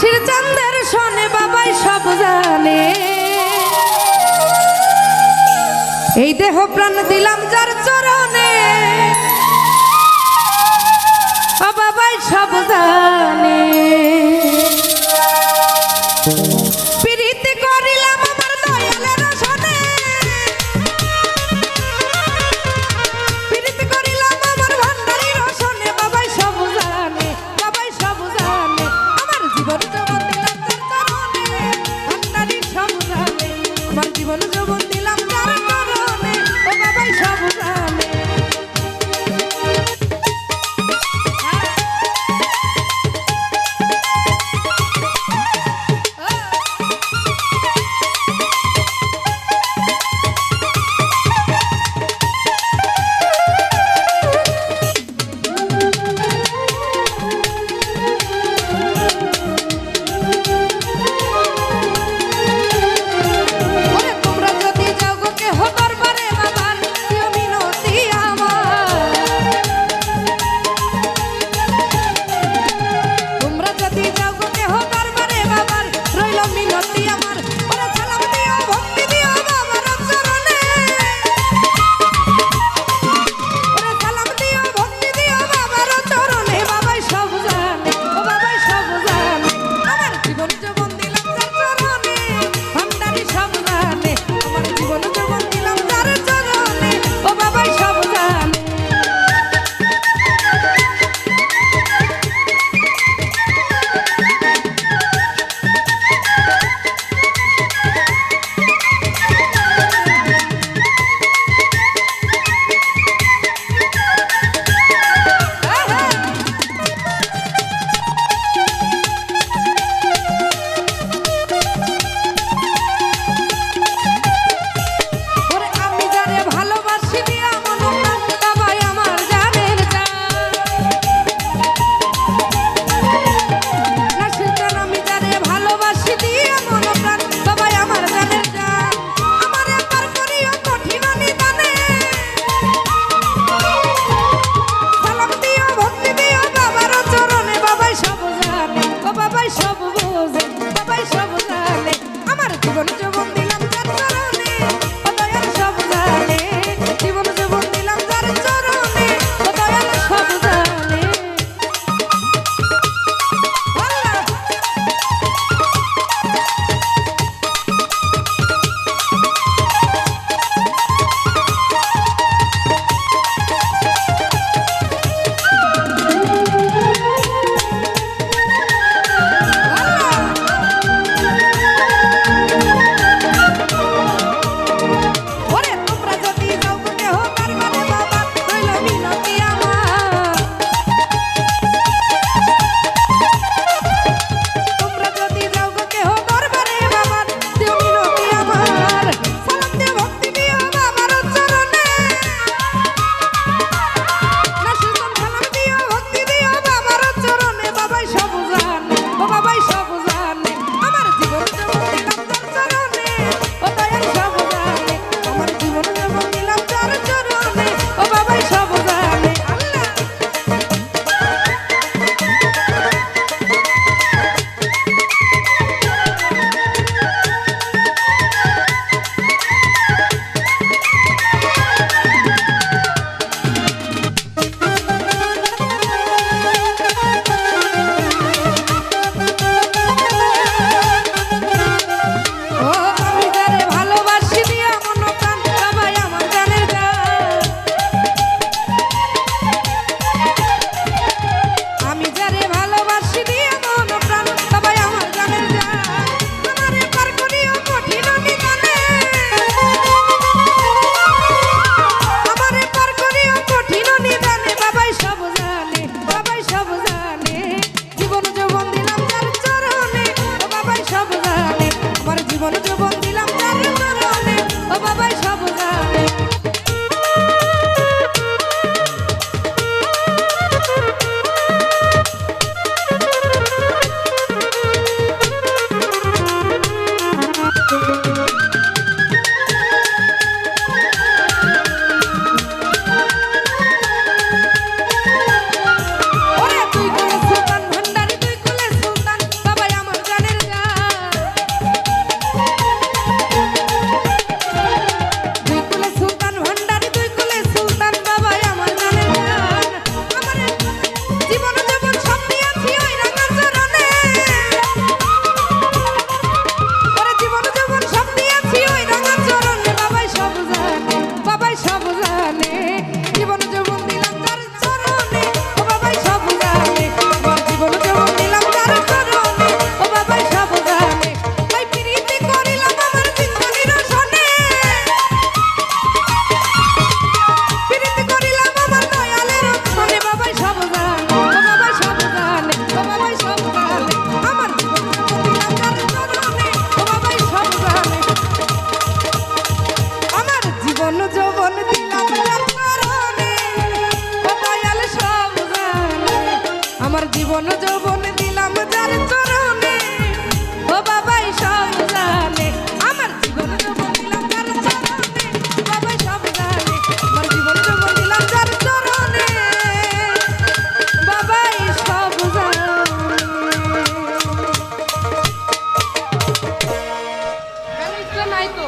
আশির চান্দের শোনে বাবাই সব জানে। এই দেহ প্রাণ দিলাম যার চরণে। আমার জীবন যৌবন দিলাম যার